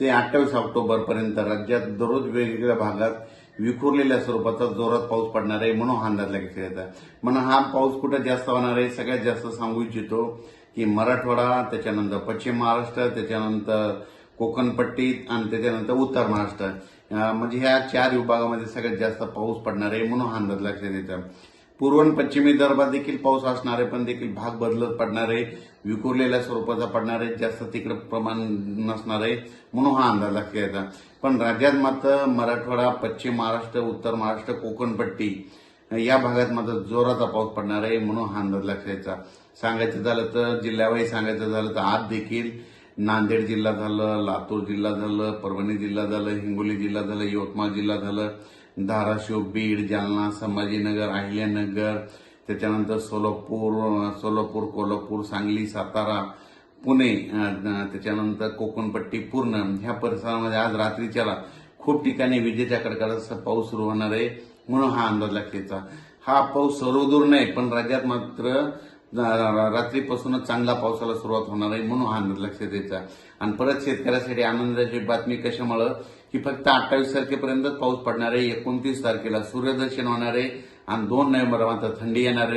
ते अठ्ठावीस ऑक्टोबरपर्यंत राज्यात दररोज वेगवेगळ्या भागात विखुरलेल्या स्वरूपाचा जोरात पाऊस पडणार आहे म्हणून हा अंदाज लागत येतात म्हणून हा पाऊस कुठे जास्त होणार आहे? सगळ्यात जास्त सांगू इच्छितो की मराठवाडा त्याच्यानंतर पश्चिम महाराष्ट्र त्याच्यानंतर कोकणपट्टी आणि त्याच्यानंतर उत्तर महाराष्ट्र. म्हणजे ह्या चार विभागामध्ये सगळ्यात जास्त पाऊस पडणार आहे म्हणून हा अंदाज लक्षात येतं पूर्व आणि पश्चिमी विदर्भात देखील पाऊस असणार आहे पण देखील भाग बदलत पडणार आहे. विखुरलेल्या स्वरूपाचा पडणार आहे जास्त तिकडे प्रमाण नसणार आहे म्हणून हा अंदाज लक्षात यायचा पण राज्यात मात्र मराठवाडा पश्चिम महाराष्ट्र उत्तर महाराष्ट्र कोकणपट्टी या भागात मात्र जोराचा पाऊस पडणार आहे म्हणून हा अंदाज लक्षात यायचा सांगायचं झालं तर जिल्ह्यावाही सांगायचं झालं तर आज देखील नांदेड जिल्हा झालं लातूर जिल्हा झालं परभणी जिल्हा झालं हिंगोली जिल्हा झालं यवतमाळ जिल्हा झालं धाराशिव बीड जालना संभाजीनगर अहिल्यानगर त्याच्यानंतर सोलापूर सोलापूर कोल्हापूर सांगली सातारा पुणे त्याच्यानंतर कोकणपट्टी पूर्ण ह्या परिसरामध्ये आज रात्रीच्याला खूप ठिकाणी विजेच्या कडकडाचा पाऊस सुरू होणार आहे म्हणून हा अंदाज लागतेचा हा पाऊस सर्वदूर नाही पण राज्यात मात्र रात्रीपासूनच चांगला पावसाला सुरुवात होणार आहे म्हणून हा निर्लक्ष द्यायचा आणि परत शेतकऱ्यासाठी आनंदाची बातमी कशामुळं? की फक्त अठ्ठावीस तारखेपर्यंत पाऊस पडणार आहे एकोणतीस तारखेला सूर्यदर्शन होणार आहे आणि दोन नोव्हेंबर मात्र थंडी येणार आहे.